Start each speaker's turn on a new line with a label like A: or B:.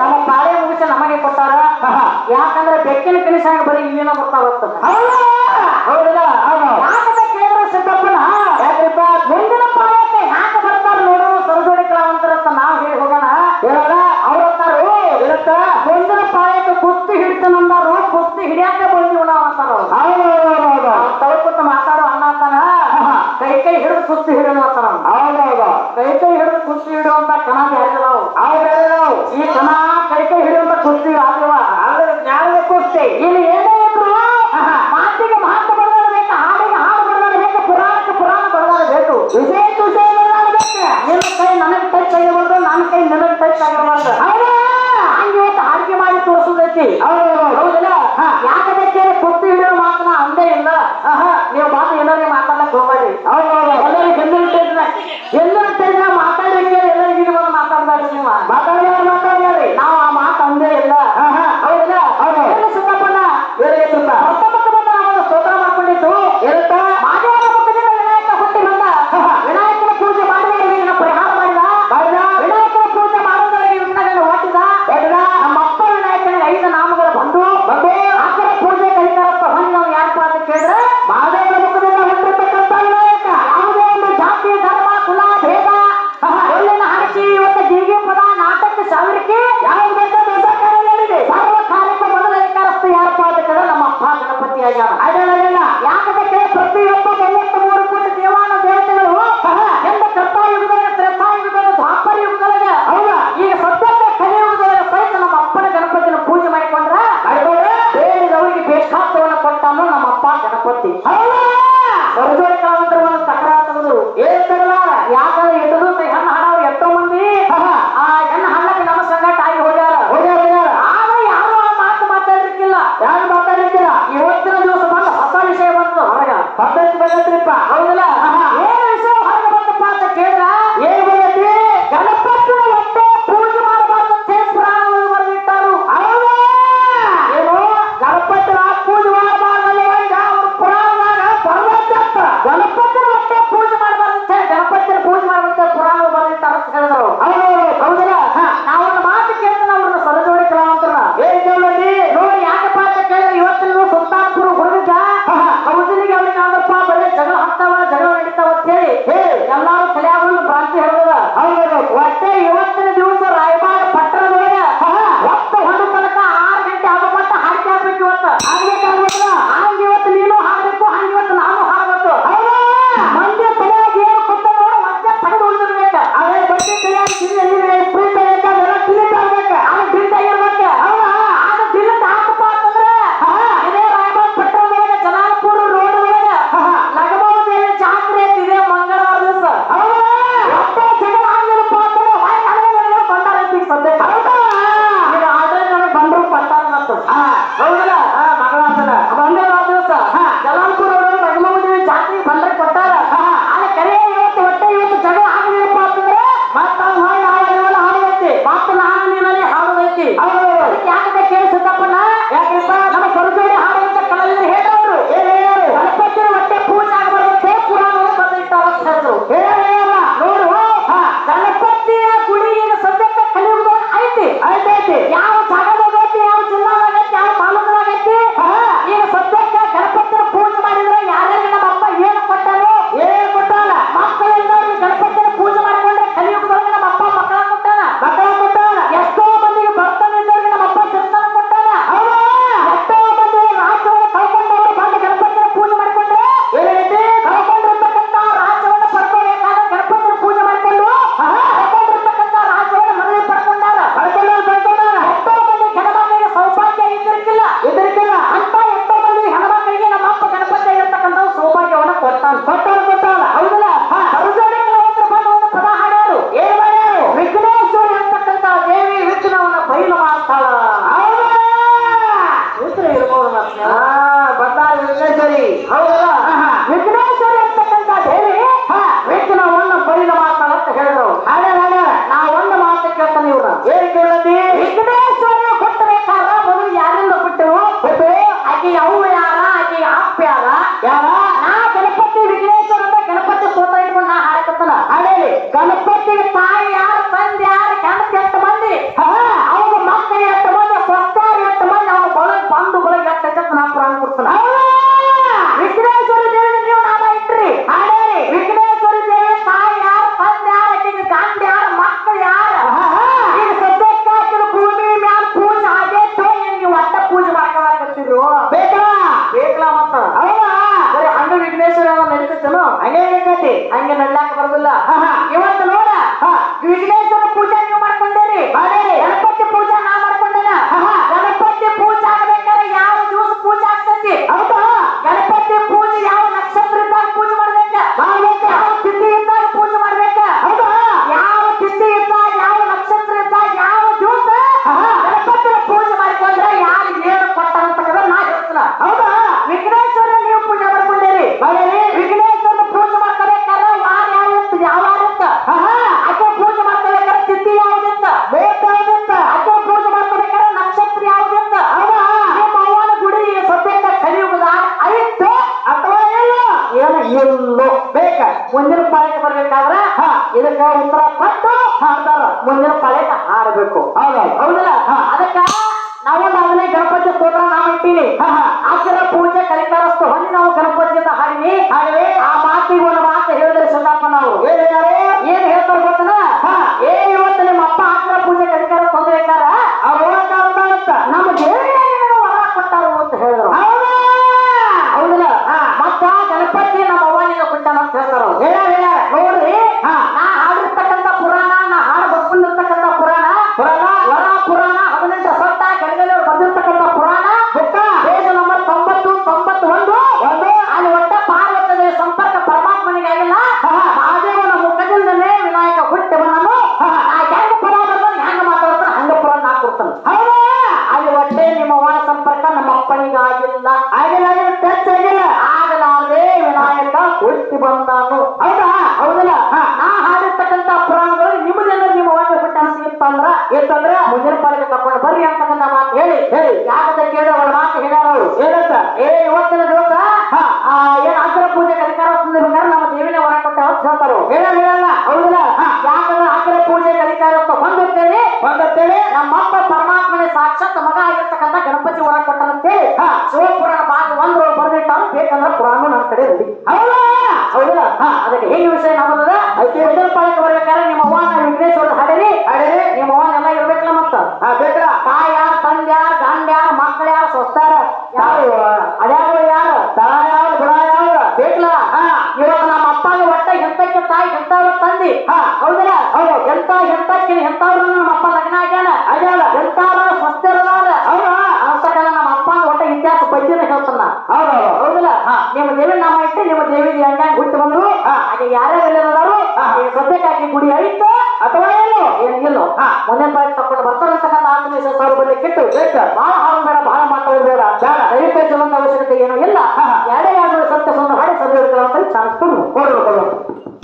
A: ನಮ್ಮ ಪಾಳೆ ಮುಗಿಸಿ ನಮಗೆ ಕೊಟ್ಟಾರ? ಯಾಕಂದ್ರೆ ಬೆಕ್ಕಿನ ಕನಿಸಾಗ ಬರೀ ಇಲ್ಲಿನ ಗೊತ್ತಾಗುತ್ತೆ
B: ಹೌದಲ್ಲ
A: ಯಾಕಂದ್ರೆ ಕೇಂದ್ರ ಸಿದ್ದಪ್ಪನ?
B: ಯಾಕ್ರಿಪ್ಪ?
A: ಮುಂದಿನ ಪಾಳ್ಯಕ್ಕೆ ಯಾಕೆ ಬರ್ತಾರ ನೋಡು ಸರಜೋಡಿ ಕಲಾವಂತರ ಅಂತ ನಾವು ಹೇಳಿ ಹೋಗೋಣ.
B: ಹೇಳೋಣ
A: ಅವ್ರು ಅಂತಾರು
B: ಇರುತ್ತ
A: ಮುಂದಿನ ಪಾಳ್ಯಕ್ಕೆ ಕುಸ್ತಿ ಹಿಡಿತನಂದಾರು ಕುಸ್ತಿ ಹಿಡಿಯಾಕ ಬಂದಿವು ನಾವು ಅಂತಾರ ಅವ್ರು. ಮಾತಾಡೋ ಅಣ್ಣ ಅಂತಾನ ಕೈ ಕೈ ಹಿಡಿದು ಕುಸ್ತಿ ಹಿಡಿಯೋಣ ಅಂತಾರ
B: ಹೌದು
A: ಇಲ್ಲಿ ಎಲ್ಲೇ ಮಾತಿಗೆ ಮಾತು ಬಡದಾಡ ಬೇಕು ಹಾಡಿಗೆ ಹಾಡು ಬೇಕು ಪುರಾಣಕ್ಕೆ ಪುರಾಣ ಬಡದಾಡ ಬೇಕು. ವಿಷಯ ವಿಷಯ ಬೇಕು. ನಿಮ್ಮ ಕೈ ನನಗೆ ಟಚ್ ಆಗಿರ್ಬಾರ್ದು ನನ್ನ ಕೈ ನನಗೆ ಟಚ್ ಆಗಿರ್ಬಾರ್ದು. ಹೌದಾ ಅಡಿಗೆ ಮಾಡಿ ತೋರಿಸೋದೈತಿ ಹೌದಲ್ಲ? ಯಾಕಂದ್ರೆ ಕೊಟ್ಟು ಹಿಡಿಯೋ ಮಾತನ ಅಂದೇ ಇಲ್ಲ. ನೀವು ಮಾತು ಏನಾರೇ ಮಾತಾಡಕ್ ಹೋಗಬೇಡಿ.
B: ಹೌದು
A: ಎಲ್ಲರಿಗೂ ಬೆಂಬಲ ಎಲ್ಲ ಆಗ್ಯಾನ
B: ಅದೇನ
A: ಪ್ರತಿ ಪ್ರತಿಯೊಬ್ಬ ಮೂವತ್ತ್ ಮೂರು ಕೋಟಿ ದೇವಾನ ದೇವತೆಗಳು ಎಂದ ಕರ್ತಾಯುಗದೊಳಗೆ ತ್ರೇತಾಯುಗದೊಳಗೆ ದ್ವಾಪರ ಯುಗದೊಳಗೆ
B: ಹೌದ?
A: ಈಗ ಸದ್ಯಕ್ಕೆ ಕಲಿಯುಗದೊಳಗೆ ಸಹಿತ ನಮ್ಮ ಅಪ್ಪನ ಗಣಪತಿನ ಪೂಜೆ ಮಾಡಿಕೊಂಡ್ರ ಬೇರೆದವರಿಗೆ ಬೇಕಾದವನ ಕೊಟ್ಟಾನು ನಮ್ಮ ಅಪ್ಪ ಗಣಪತಿ.
B: ಹೌದ?
A: ಸರ್ಜೋಳಿ ಕಾಲಂತರ ಒಂದು
B: ಏನ್ ತಗಲಾರ
A: ಯಾಕಂದ್ರೆ ಇದು பக்கத்து
B: பக்கத்து இருப்பா
A: அவங்களா
B: ಹಂಗೆ
A: ನಡ್ಲಾಕ ಬರೋದಿಲ್ಲ. ಇವತ್ತು ನೋಡ ಮುಂದಿನ ಪಾಳಿಗೆ ಬರ್ಬೇಕಾದ್ರ
B: ಹಾ.
A: ಇದಕ್ಕ ಉತ್ತರ ಪಟ್ಟು
B: ಹಾಡ್ತಾರ.
A: ಮುಂದಿನ ಪಾಳಿಗೆ ಹಾಡಬೇಕು. ಹೌದಲ್ಲ?
B: ಹಾ.
A: ಅದಕ್ಕ ನಾವು ನಾವೇ ಗಣಪತಿ ಸ್ತೋತ್ರ ನಾವು ಇಟ್ಟೀನಿ ಹೇಳಿ ಹೇಳಿ ಯಾಕಂತ ಕೇಳಿ ಅವಳ ಮಾತು ಹೇಳಾರ ಅವರು
B: ಏನಂತ
A: ಏ ಇವತ್ತಿನ ದಿವಸ ಏನ್ ಅಗ್ರ ಪೂಜೆ ಕಲಿಕಾರ ಬಂದಿರ್ಬೇಕಾದ್ರೆ ನಮ್ಮ ದೇವಿನ ಹೊರ ಕೊಟ್ಟ ಅಂತ ಹೇಳ್ತಾರು?
B: ಹೇಳಲ್ಲ ಹೇಳಲ್ಲ.
A: ಹೌದಿಲ್ಲ. ಯಾಕಂದ್ರೆ ಅಗ್ರ ಪೂಜೆ ಅಧಿಕಾರ ಬಂದಿರ್ತೇವೆ
B: ನಮ್ಮ
A: ನಮ್ಮಪ್ಪ ಪರಮಾತ್ಮನೇ ಸಾಕ್ಷಾತ್ ಮಗ ಆಗಿರ್ತಕ್ಕಂಥ ಗಣಪತಿ ಹೊರ ಕೊಟ್ಟಂತೇಳಿ
B: ಹಾ.
A: ಶಿವಪುರಾಣ ಭಾಗ ಒಂದು ಬರ್ದಿಟ್ಟಾರು ಬೇಕಂದ್ರೆ ಪುರಾಣ ನನ್ನ ಕಡೆ ರೆಡಿ
B: ಹೌದಾ?
A: ಹೌದಿಲ್ಲ? ಅದಕ್ಕೆ ಹೇಗೆ ವಿಷಯ ನಮ್ಮದ ಇದರ ಬರ್ಬೇಕಾದ್ರೆ ನಿಮ್ಮ ಅವ್ವನ ವಿಘ್ನೇಶ್ವರ ಹಾಡಿರಿ
B: ಹಾಡಿರಿ.
A: ನಿಮ್ಮ ಅವ್ವನ ಎಲ್ಲ ಇರ್ಬೇಕಲ್ಲ ಮತ್ತ?
B: ಬೇಕ್ರ
A: ತಾಯಿ ಯಾರು ಯಾರು ಗಂಡ ಯಾರು ಮಕ್ಕಳು ಯಾರು ಸೊಸ್ತಾರ ಯಾರು ಅದ್ಯಾವ ಯಾರು?
B: ತಳ ಯಾವ್ದು ಬುಡ ಯಾವ್ದು
A: ಬೇಕಲ್ಲ
B: ಹಾ.
A: ಇವತ್ತು ನಮ್ಮ ಅಪ್ಪಗೆ ಒಟ್ಟ ಎಂತಕ್ಕೆ ತಾಯಿ ಎಂತವ್ರ ತಂದಿ. ಹೌದಲ್ಲ? ಹೌದು. ಎಂತ ಎಂತಕ್ಕೆ ಎಂತವ್ರ ನಮ್ಮ ಅಪ್ಪ ಲಗ್ನ ಆಗ್ಯಾನ?
B: ಆಗ್ಯಾನ.
A: ಎಂತಾರ ಸ್ವಸ್ಥರದಾರ
B: ಹೌದಾ.
A: ಅಂತಕ್ಕಂಥ ನಮ್ಮ ಅಪ್ಪ ಒಟ್ಟ ಇತಿಹಾಸ ಬಗ್ಗೆನೇ ಹೇಳ್ತಾನ
B: ಹೌದು
A: ಹೌದಲ್ಲ. ನಿಮ್ಮ ದೇವಿ ನಾಮ ಇಟ್ಟು ನಿಮ್ಮ ದೇವಿ ಹಂಗಾಗಿ ಹುಟ್ಟು ಬಂದ್ರು.
B: ಹಾ.
A: ಹಾಗೆ ಯಾರ್ಯಾರು ಎಲ್ಲದಾರು. ಸದ್ಯಕ್ಕೆ ಗುಡಿ ಐತು.
B: ಅಥವಾ ಏನು
A: ಇಲ್ಲೋ
B: ಹಾ.
A: ಮೊನ್ನೆ ಬಾಯ್ ತಕೊಂಡು ಬರ್ತಾರಂತಕ್ಕಂಥ ಆತ್ಮೀಯ ಸಂಸಾರ ಬಲ್ಲಿ ಕೆಟ್ಟು
B: ಬೇಕ.
A: ಬಹಳ ಹಾಡು ಬೇಡ ಬಹಳ ಮಾತಾಡೋದು ಬೇಡ
B: ಬೇಡ.
A: ದಯವಿಟ್ಟು ಜೀವನದ ಅವಶ್ಯಕತೆ ಏನೂ ಇಲ್ಲ. ಎರಡೇ ಎರಡು ಸತ್ಯ ಸುಂದರ ಹಾಡಿ ಅಂತ ಚಾನ್ಸ್ ಕೊಡು
B: ಕೊಡು ಕೊಡು